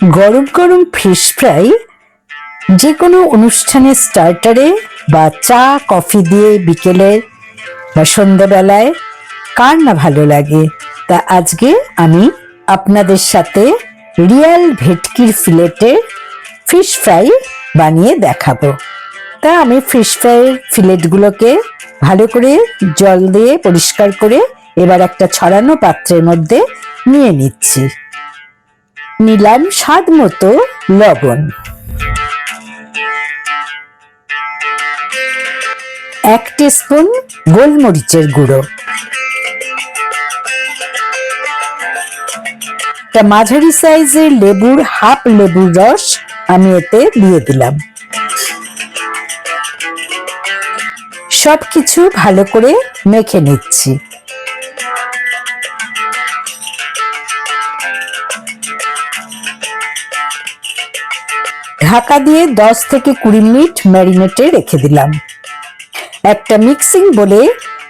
গরম গরম fish fry যে কোনো অনুষ্ঠানে স্টার্টারে বা চা কফি দিয়ে বিকেলে বা সন্ধ্যাবেলায়, কার না ভালো লাগে? তা আজকে আমি আপনাদের সাথে রিয়াল ভেটকির ফিলেটের ফিশ ফ্রাই বানিয়ে দেখাবো। তা আমি ফিশ ফ্রাইয়ের ফিলেটগুলোকে ভালো করে জল দিয়ে পরিষ্কার করে এবার একটা ছড়ানো পাত্রের মধ্যে নিয়ে নিচ্ছি। নিলাম স্বাদ মতো লবণ। এক স্পুন গোলমরিচের গুঁড়ো। একটা মাঝারি সাইজের লেবুর হাফ লেবুর রস আমি এতে দিয়ে দিলাম। সবকিছু ভালো করে মেখে নিচ্ছি। ঢাকা দিয়ে দশ থেকে কুড়ি মিনিট ম্যারিনেটে রেখে দিলাম। একটা মিক্সিং বলে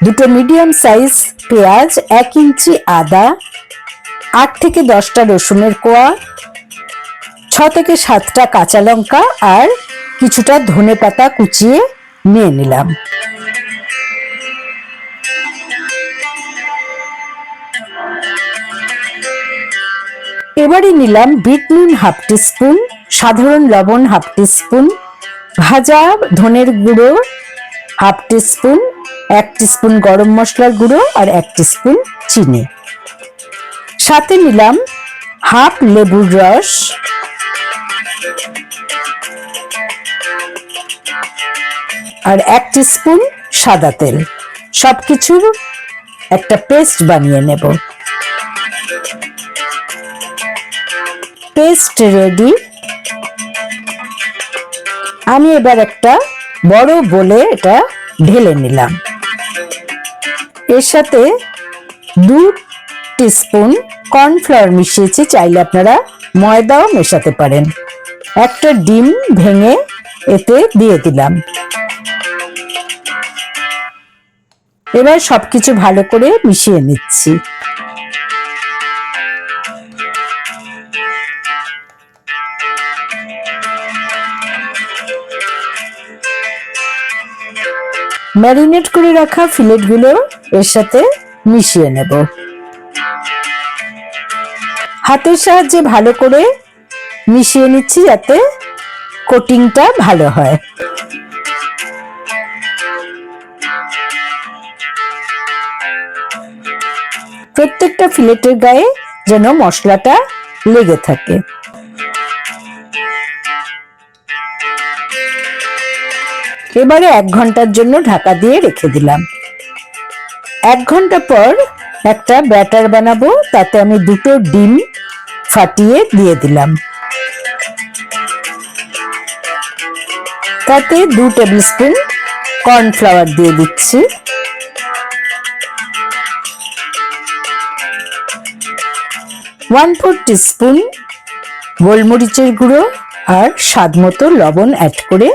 দুটো মিডিয়াম সাইজ পেঁয়াজ এক ইঞ্চি আদা, আট থেকে দশটা রসুনের কোয়া, ছ থেকে সাতটা কাঁচা লঙ্কা আর কিছুটা ধনে পাতা কুচিয়ে নিয়ে নিলাম। এবারে নিলাম বিট নুন হাফ স্পুন সাধারণ লবণ হাফ স্পুন ভাজা ধনের গুঁড়ো হাফ স্পুন এক স্পুন গরম মশলার গুঁড়ো আর এক স্পুন চিনি। সাথে নিলাম হাফ লেবুর রস। আর এক স্পুন সাদা তেল। সবকিছুর একটা পেস্ট বানিয়ে নেব। Paste ready. আমি এবার একটা বড় বলে এটা ঢেলে নিলাম। এর সাথে দু টিস্পুন কর্নফ্লাওয়ার মিশিয়েছি, চাইলে আপনারা ময়দাও মেশাতে পারেন। একটা ডিম ভেঙে এতে দিয়ে দিলাম। এবার সবকিছু ভালো করে মিশিয়ে নিচ্ছি। ম্যারিনেট করে রাখা ফিলেটগুলো এর সাথে মিশিয়ে নেব। হাতের সাহায্যে ভালো করে মিশিয়ে নিচ্ছি যাতে কোটিংটা ভালো হয়। প্রত্যেকটা ফিলেটের গায়ে যেন মশলাটা লেগে থাকে। এবারে এক ঘণ্টার জন্য ঢাকা দিয়ে রেখে দিলাম। এক ঘণ্টা পর একটা ব্যাটার বানাবো, তাতে আমি দুটো ডিম ফাটিয়ে দিয়ে দিলাম। তাতে দু টেবিল স্পুন কর্নফ্লাওয়ার দিয়ে দিচ্ছি। ওয়ান ফোর স্পুন গোলমরিচের গুঁড়ো আর স্বাদ মতো লবণ অ্যাড করে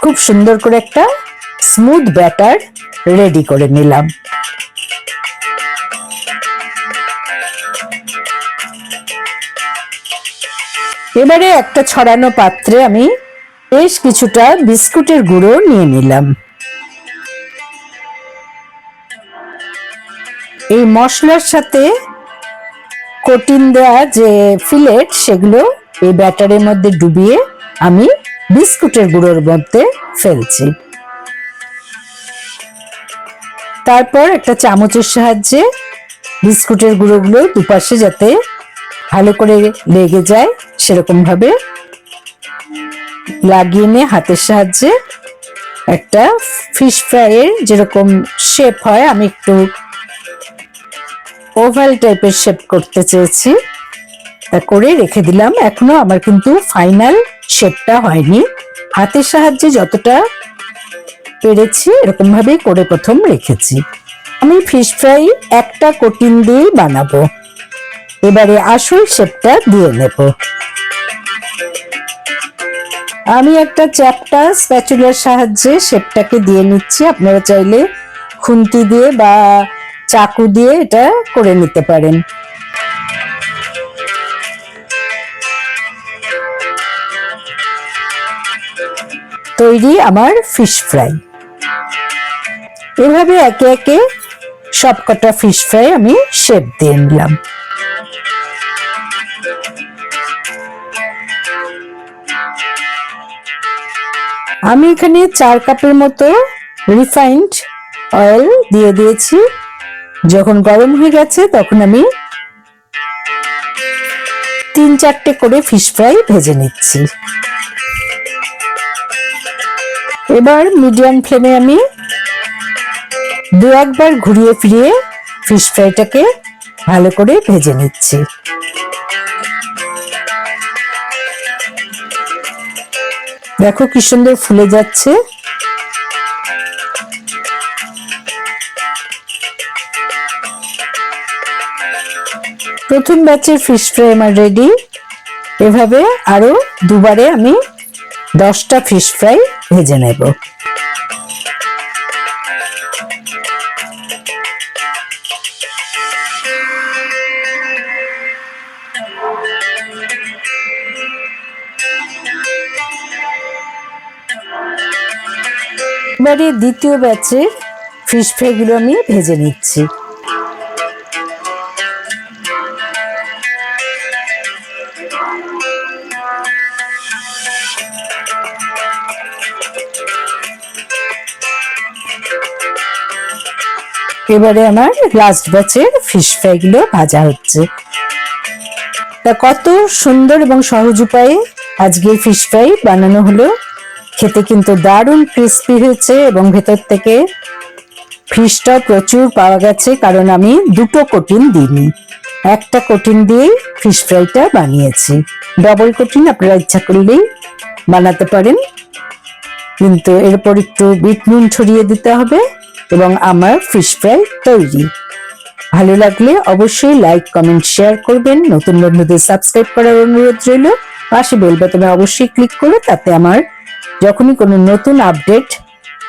খুব সুন্দর করে একটা স্মুথ ব্যাটার রেডি করে নিলাম। এবারে একটা ছড়ানো পাত্রে আমি বেশ কিছুটা বিস্কুটের গুঁড়ো নিয়ে নিলাম। এই মশলার সাথে কোটিন দেওয়া যে ফিলেট সেগুলো এই ব্যাটারের মধ্যে ডুবিয়ে আমি বিস্কুটের গুঁড়োর মধ্যে ফেলছি। তারপর একটা চামচের সাহায্যে বিস্কুটের গুঁড়োগুলো দুপাশে যাতে ভালো করে লেগে যায় সেরকম ভাবে লাগিয়ে নিয়ে হাতের সাহায্যে একটা ফিশ ফ্রাইয়ের যেরকম শেপ হয়, আমি একটু ওভাল টাইপের শেপ করতে চেয়েছি। তা করে রেখে দিলাম। এখনও আমার কিন্তু ফাইনাল শেপটা হয়নি। হাতের সাহায্যে যতটা পেরেছি এরকম ভাবেই করে প্রথম রেখেছি। আমি ফিশ ফ্রাই একটা কোটিন দিয়েই বানাবো। এবারে আসল শেপটা দিয়ে নেব। আমি একটা চ্যাপটা স্প্যাচুলার সাহায্যে শেপটাকে দিয়ে নিচ্ছি। আপনারা চাইলে খুন্তি দিয়ে বা চাকু দিয়ে এটা করে নিতে পারেন। তৈরি আমার ফিশ ফ্রাই এভাবে একে একে সবকটা ফিশ ফ্রাই আমি শেপ দিয়ে নিলাম। আমি এখানে চার কাপের মতো রিফাইন্ড অয়েল দিয়ে দিয়েছি। যখন গরম হয়ে গেছে, তখন আমি তিন চারটে করে ফিশ ফ্রাই ভেজে নিচ্ছি। এবার মিডিয়াম ফ্লেমে আমি দু একবার ঘুরিয়ে ফিরিয়ে ফিশ ফ্রাইটাকে ভালো করে ভেজে নিচ্ছি। দেখো কি সুন্দর ফুলে যাচ্ছে। প্রথম ব্যাচের ফিশ ফ্রাই আমার রেডি এভাবে আরও দুবারে আমি দশটা ফিশ ফ্রাই ভেজে নেব। এবারে দ্বিতীয় ব্যাচে ফিশ ফ্রাইগুলো আমি ভেজে নিচ্ছি। এবারে আমার লাস্ট ব্যাচের ফিশ ফ্রাইগুলো ভাজা হচ্ছে। তা কত সুন্দর এবং সহজ উপায়ে আজকে ফিশ ফ্রাই বানানো হলো। খেতে কিন্তু দারুণ ক্রিস্পি হয়েছে এবং ভেতর থেকে ফিশটা প্রচুর পাওয়া গেছে, কারণ আমি দুটো কোটিন দিইনি। একটা কোটিন দিয়েই ফিশ ফ্রাইটা বানিয়েছি। ডবল কোটিন আপনারা ইচ্ছা করলেই বানাতে পারেন। কিন্তু এরপর একটু বিট নুন ছড়িয়ে দিতে হবে। এবং আমার ফিশ ফ্রাই তৈরি। ভালো লাগলে অবশ্যই লাইক কমেন্ট শেয়ার করবেন। নতুন বন্ধুদের সাবস্ক্রাইব করার অনুরোধ রইল। পাশে বেল বাটনে অবশ্যই ক্লিক করে, তাতে আমার যখনই কোনো নতুন আপডেট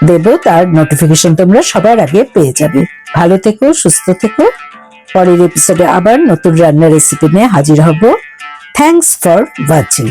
দেব, তার নোটিফিকেশন তোমরা সবার আগে পেয়ে যাবে। ভালো থেকো, সুস্থ থেকো। পরের এপিসোডে আবার নতুন রান্নার রেসিপি নিয়ে হাজির হব। Thanks for watching